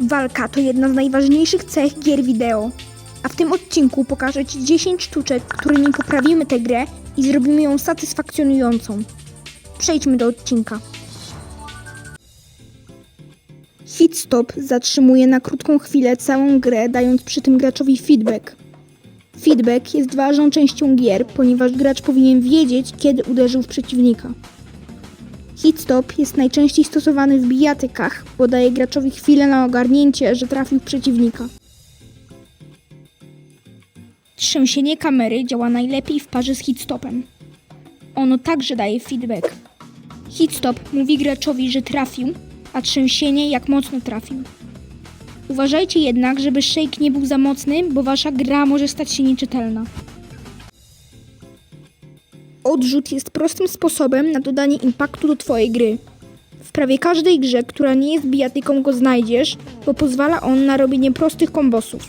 Walka to jedna z najważniejszych cech gier wideo. A w tym odcinku pokażę Ci 10 sztuczek, którymi poprawimy tę grę i zrobimy ją satysfakcjonującą. Przejdźmy do odcinka. Hit stop zatrzymuje na krótką chwilę całą grę, dając przy tym graczowi feedback. Feedback jest ważną częścią gier, ponieważ gracz powinien wiedzieć, kiedy uderzył w przeciwnika. Hit stop jest najczęściej stosowany w bijatykach, bo daje graczowi chwilę na ogarnięcie, że trafił przeciwnika. Trzęsienie kamery działa najlepiej w parze z hitstopem. Ono także daje feedback. Hitstop mówi graczowi, że trafił, a trzęsienie jak mocno trafił. Uważajcie jednak, żeby shake nie był za mocny, bo wasza gra może stać się nieczytelna. Odrzut jest prostym sposobem na dodanie impaktu do twojej gry. W prawie każdej grze, która nie jest bijatyką go znajdziesz, bo pozwala on na robienie prostych kombosów.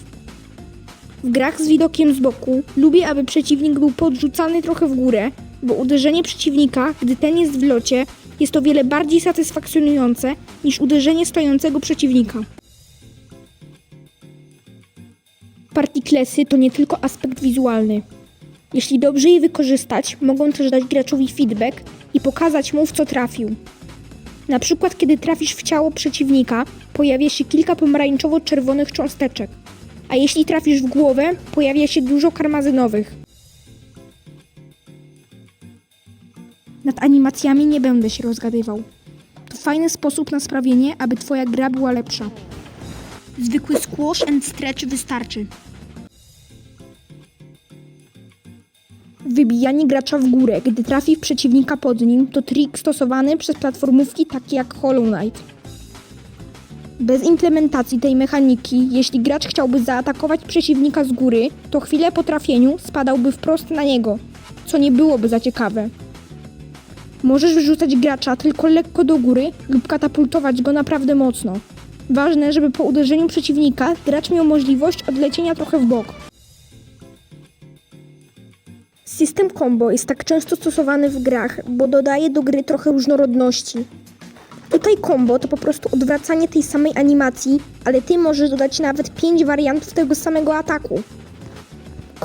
W grach z widokiem z boku lubię, aby przeciwnik był podrzucany trochę w górę, bo uderzenie przeciwnika, gdy ten jest w locie, jest o wiele bardziej satysfakcjonujące niż uderzenie stojącego przeciwnika. Partiklesy to nie tylko aspekt wizualny. Jeśli dobrze je wykorzystać, mogą też dać graczowi feedback i pokazać mu, w co trafił. Na przykład, kiedy trafisz w ciało przeciwnika, pojawia się kilka pomarańczowo-czerwonych cząsteczek, a jeśli trafisz w głowę, pojawia się dużo karmazynowych. Nad animacjami nie będę się rozgadywał. To fajny sposób na sprawienie, aby twoja gra była lepsza. Zwykły squash and stretch wystarczy. Wybijanie gracza w górę, gdy trafi w przeciwnika pod nim, to trik stosowany przez platformówki takie jak Hollow Knight. Bez implementacji tej mechaniki, jeśli gracz chciałby zaatakować przeciwnika z góry, to chwilę po trafieniu spadałby wprost na niego, co nie byłoby za ciekawe. Możesz wyrzucać gracza tylko lekko do góry lub katapultować go naprawdę mocno. Ważne, żeby po uderzeniu przeciwnika gracz miał możliwość odlecienia trochę w bok. System combo jest tak często stosowany w grach, bo dodaje do gry trochę różnorodności. Tutaj combo to po prostu odwracanie tej samej animacji, ale ty możesz dodać nawet 5 wariantów tego samego ataku.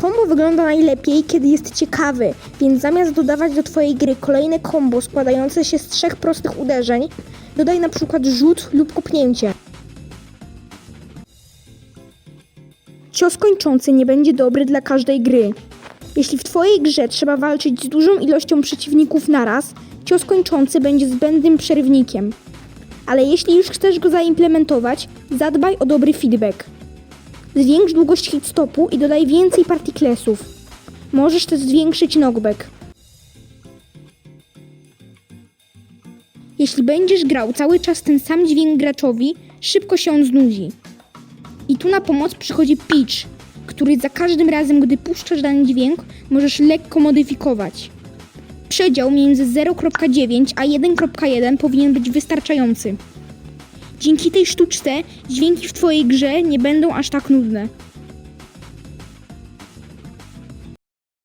Combo wygląda najlepiej, kiedy jest ciekawy, więc zamiast dodawać do twojej gry kolejne combo składające się z trzech prostych uderzeń, dodaj na przykład rzut lub kopnięcie. Cios kończący nie będzie dobry dla każdej gry. Jeśli w twojej grze trzeba walczyć z dużą ilością przeciwników naraz, cios kończący będzie zbędnym przerywnikiem. Ale jeśli już chcesz go zaimplementować, zadbaj o dobry feedback. Zwiększ długość hitstopu i dodaj więcej partiklesów. Możesz też zwiększyć knockback. Jeśli będziesz grał cały czas ten sam dźwięk graczowi, szybko się on znudzi. I tu na pomoc przychodzi pitch, który za każdym razem, gdy puszczasz dany dźwięk, możesz lekko modyfikować. Przedział między 0.9 a 1.1 powinien być wystarczający. Dzięki tej sztuczce dźwięki w Twojej grze nie będą aż tak nudne.